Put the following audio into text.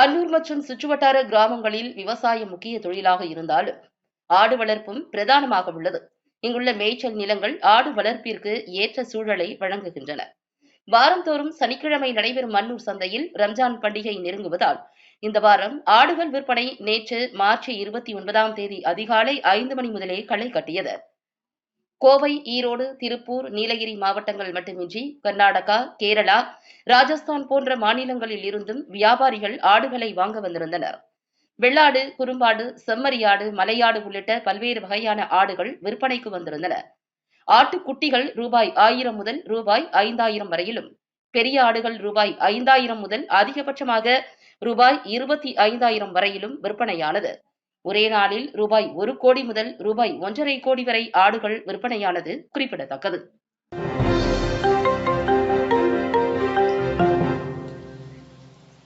அன்னூர் மற்றும் சுற்றுவட்டார கிராமங்களில் விவசாயம் முக்கிய தொழிலாக இருந்தாலும் ஆடு வளர்ப்பும் பிரதானமாக உள்ளது. இங்குள்ள மேய்ச்சல் நிலங்கள் ஆடு வளர்ப்பிற்கு ஏற்ற சூழலை வழங்குகின்றன. வாரந்தோறும் சனிக்கிழமை நடைபெறும் மன்னூர் சந்தையில் ரம்ஜான் பண்டிகை நெருங்குவதால் இந்த வாரம் ஆடுகள் விற்பனை நேற்று மார்ச் இருபத்தி ஒன்பதாம் தேதி அதிகாலை ஐந்து மணி முதலே களை கட்டியது. கோவை ஈரோடு திருப்பூர் நீலகிரி மாவட்டங்கள் மட்டுமின்றி கர்நாடகா கேரளா ராஜஸ்தான் போன்ற மாநிலங்களில் இருந்தும் வியாபாரிகள் ஆடுகளை வாங்க வந்திருந்தனர். வெள்ளாடு குறும்பாடு செம்மறியாடு மலையாடு உள்ளிட்ட பல்வேறு வகையான ஆடுகள் விற்பனைக்கு வந்திருந்தன. ஆட்டுக்குட்டிகள் ரூபாய் ஆயிரம் முதல் ரூபாய் ஐந்தாயிரம் வரையிலும் பெரிய ஆடுகள் ரூபாய் ஐந்தாயிரம் முதல் அதிகபட்சமாக ரூபாய் இருபத்தி ஐந்தாயிரம் வரையிலும் விற்பனையானது. ஒரே நாளில் ரூபாய் ஒரு கோடி முதல் ரூபாய் ஒன்றரை கோடி வரை ஆடுகள் விற்பனையானது குறிப்பிடத்தக்கது.